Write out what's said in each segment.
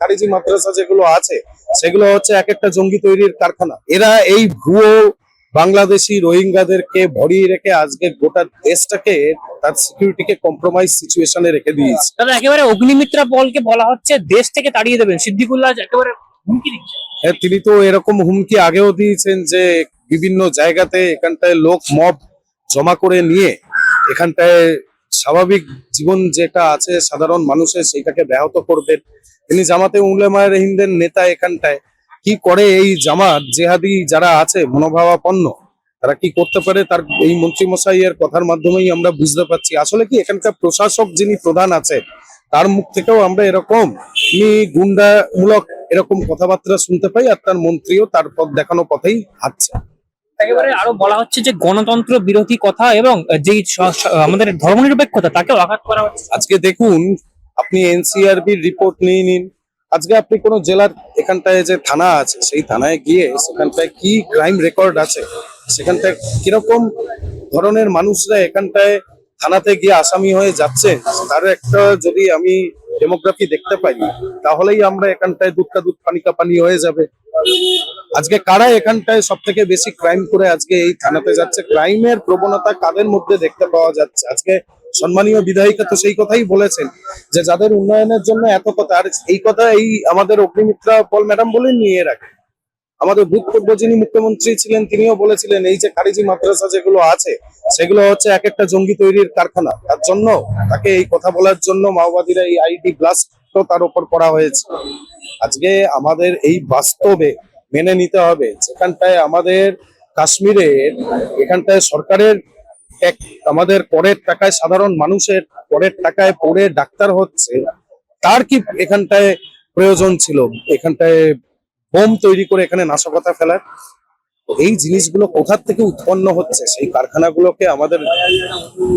খারিজি মাদ্রাসা যেগুলো আছে সেগুলো হচ্ছে এক একটা জঙ্গি তৈরির কারখানা। এরা এই ভুয়ো বাংলাদেশি রোহিঙ্গাদেরকে ভরিয়ে রেখে আজকে গোটা দেশটাকে তার সিকিউরিটিকে কম্প্রোমাইজ সিচুয়েশনে রেখে দিয়েছে। দাদা একেবারে অগ্নিমিত্রা পলকে বলা হচ্ছে দেশ থেকে তাড়িয়ে দেবেন। সিদ্দিকুল্লাহ একেবারে হুমকি দিচ্ছে। হ্যাঁ, তিনি তো এরকম হুমকি আগেও দিয়েছেন যে বিভিন্ন জায়গাতে এখানটায় লোক মব জমা করে নিয়ে এখানটায় স্বাভাবিক জীবন যেটা আছে, সাধারণ মানুষের সেইটাকে ব্যাহত করবেন তিনি জামাতে উলেমায়ের হিন্দের নেতা এখানটায়। কি করে এই জামাত জেহাদি যারা আছে, মনোভাবাপন্ন, তারা কি করতে পারে? তার এই মন্ত্রী মশাইয়ের কথার মাধ্যমেই আমরা বুঝতে পারছি। আসলে কি এখানকার প্রশাসক যিনি প্রধান আছে, তার মুখ থেকেও আমরা এরকম গুন্ডামূলক এরকম কথাবার্তা শুনতে পাই আর তার মন্ত্রীও তার পথ দেখানো পথেই হাঁটছে। একেবারে আরও বলা হচ্ছে যে গণতন্ত্র বিরোধী কথা এবং যে আমাদের ধর্মনিরপেক্ষতা, তাকেও আঘাত করা হচ্ছে। আজকে দেখুন, আপনি এনসিআরবির রিপোর্ট নিয়ে নিন। আজকে আপনি কোন জেলার এখানটায় যে থানা আছে, সেই থানায় গিয়ে সেখানটায় কি ক্রাইম রেকর্ড আছে, সেখানটায় কীরকম ধরনের মানুষরা এখানটায় থানাতে গিয়ে আসামি হয়ে যাচ্ছে, তার একটা যদি আমি ডেমোগ্রাফি দেখতে পাই, তাহলেই আমরা এখানটায় দুধকা দুধ পানি কা পানি হয়ে যাবে। আজকে কারা এখানটায় সব থেকে বেশি ক্রাইম করে আজকে এই থানাতে যাচ্ছে? ক্রাইমের প্রবণতা কাদের মধ্যে দেখতে পাওয়া যাচ্ছে? আজকে সম্মানীয় বিধায়িকা তো সেই কথাই বলেছেন যে যাদের উন্নয়নের জন্য এত কথা। আর এই কথা এই আমাদের অগ্নিমিত্রা পল ম্যাডাম বলে নিয়ে রাখে আমাদের ভূতপূর্ব যিনি মুখ্যমন্ত্রী ছিলেন, তিনিও বলেছিলেন, এই যে খারিজি মাদ্রাসা যেগুলো আছে, সেগুলো হচ্ছে এক একটা জঙ্গি তৈরির কারখানা। তার জন্য তাকে এই কথা বলার জন্য মাওবাদীরা এই আইডি ব্লাস্ট তার উপর করা হয়েছে। আজকে আমাদের এই বাস্তবে মেনে নিতে হবে, যেখানটায় আমাদের কাশ্মীরের, এখানটায় সরকারের এক আমাদের করের টাকায় সাধারণ মানুষের করের টাকায় পড়ে ডাক্তার হচ্ছে, তার কি এখানটায় প্রয়োজন ছিল? এখানটায় বোম তৈরি করে এখানে নাশকতা ফেলার? তো এই জিনিসগুলো কোথার থেকে উৎপন্ন হচ্ছে? সেই কারখানাগুলোকে আমাদের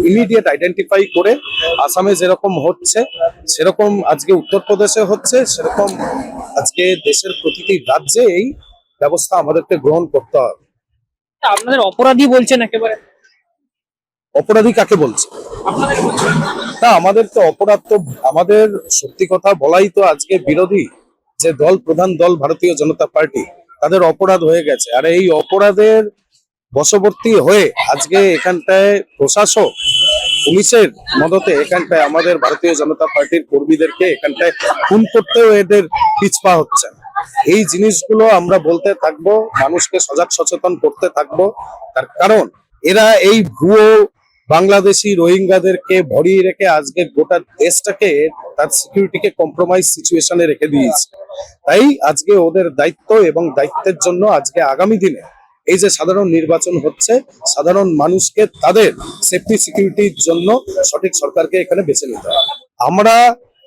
ইমিডিয়েট আইডেন্টিফাই করে আসামে যেরকম হচ্ছে সেরকম আজকে উত্তরপ্রদেশে হচ্ছে সেরকম আজকে দেশের প্রতিটি রাজ্যে এই ব্যবস্থা আমাদেরকে গ্রহণ করতে হবে। আপনাদের অপরাধী বলছেন একেবারে। অপরাধী কাকে বলছে? না আমাদের তো অপরাধ তো আমাদের সত্যি কথা বলাই তো আজকে বিরোধী যে দল প্রধান দল ভারতীয় জনতা পার্টি তাদের অপরাধ হয়ে গেছে। আর এই অপরাধের বশবর্তী হয়ে আজকে এখানটায় প্রশাসক পুলিশের মদতে এখানটায় আমাদের ভারতীয় জনতা পার্টির কর্মীদেরকে এখানটায় খুন করতেও এদের পিছপা হচ্ছে। এই জিনিসগুলো আমরা বলতে থাকব, মানুষকে সজাগ সচেতন করতে থাকব। তার কারণ, এরা এই ভুয়ো বাংলাদেশি রোহিঙ্গাদেরকে ভরিয়ে রেখে আজকে গোটা দেশটাকে তার সিকিউরিটিকে কম্প্রোমাইজ সিচুয়েশনে রেখে দিয়েছে। তাই আজকে ওদের দায়িত্ব এবং দায়িত্বের জন্য আজকে আগামী দিনে এই যে সাধারণ নির্বাচন হচ্ছে, সাধারণ মানুষকে তাদের সেফটি সিকিউরিটির জন্য সঠিক সরকারকে এখানে বেছে নিতে হবে। আমরা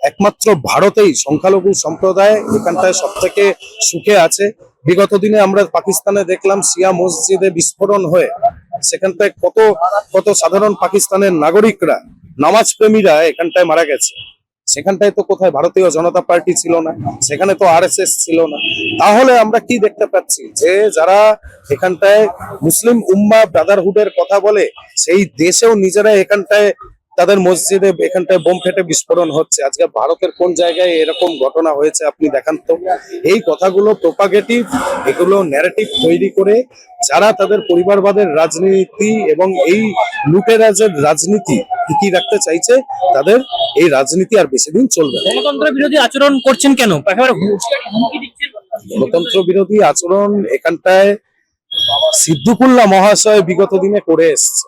একমাত্র ভারতেই সংখ্যালঘু সম্প্রদায় এখানটায় সব থেকে সুখে আছে। বিগত দিনে আমরা পাকিস্তানে দেখলাম সিয়া মসজিদে বিস্ফোরণ হয়ে সেখানটায় কত কত সাধারণ পাকিস্তানের নাগরিকরা নামাজ প্রেমীরা এখানটায় মারা গেছে। সেখানটায় তো কোথায় ভারতীয় জনতা পার্টি ছিল না, সেখানে তো আরএসএস ছিল না। তাহলে আমরা কি দেখতে পাচ্ছি? যে যারা এখানটায় মুসলিম উম্মা ব্রাদারহুডের কথা বলে, সেই দেশেও নিজেরা এখানটায় তাদের মসজিদে এখানটায় বোম ফেটে বিস্ফোরণ হচ্ছে। আজকে ভারতের কোন জায়গায় এরকম ঘটনা হয়েছে আপনি দেখান তো। এই কথাগুলো প্রোপাগেটিভ এগুলো ন্যারেটিভ তৈরি করে যারা তাদের পরিবারবাদের রাজনীতি এবং এই লুটেরাজের রাজনীতি টিকিয়ে রাখতে চাইছে তাদের এই রাজনীতি আর বেশি দিন চলবে না। গণতন্ত্র বিরোধী আচরণ করছেন কেন? গণতন্ত্র বিরোধী আচরণ এখানটায় সিদ্দিকুল্লাহ মহাশয় বিগত দিনে করে এসছে।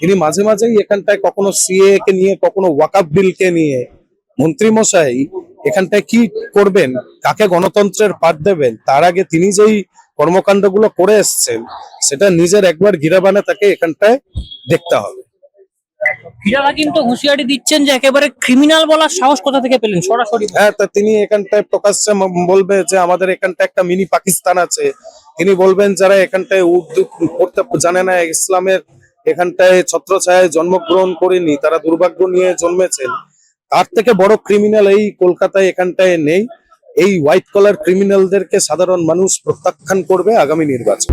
তিনি মাঝে মাঝেই এখানটায় কখনো সিএ কে নিয়ে কখনো ওয়াকাফ বিলকে নিয়ে মন্ত্রী মশাই এখানটায় কি করবেন কাকে গণতন্ত্রের পাঠ দেবেন তার আগে তিনি যেই কর্মকাণ্ডগুলো করে এসছেন সেটা নিজের একবার গিরাবানে তাকে এখানটায় দেখতে হবে। কিন্তু হুঁশিয়ারি দিচ্ছেন যে একেবারে ক্রিমিনাল বলার সাহস কোথা থেকে পেলেন? সরাসরি হ্যাঁ তা তিনি এখানটায় প্রকাশ্যে বলবে যে আমাদের এখানটা একটা মিনি পাকিস্তান আছে। তিনি বলবেন যারা এখানটায় উর্দু পড়তে জানে না ইসলামের এখানটায় ছত্রছায়ায় জন্মগ্রহণ করেনি, তারা দুর্ভাগ্য নিয়ে জন্মেছেন। তার থেকে বড় ক্রিমিনাল এই কলকাতায় এখানটায় নেই। এই হোয়াইট কলার ক্রিমিনালদেরকে সাধারণ মানুষ প্রত্যাখ্যান করবে আগামী নির্বাচন।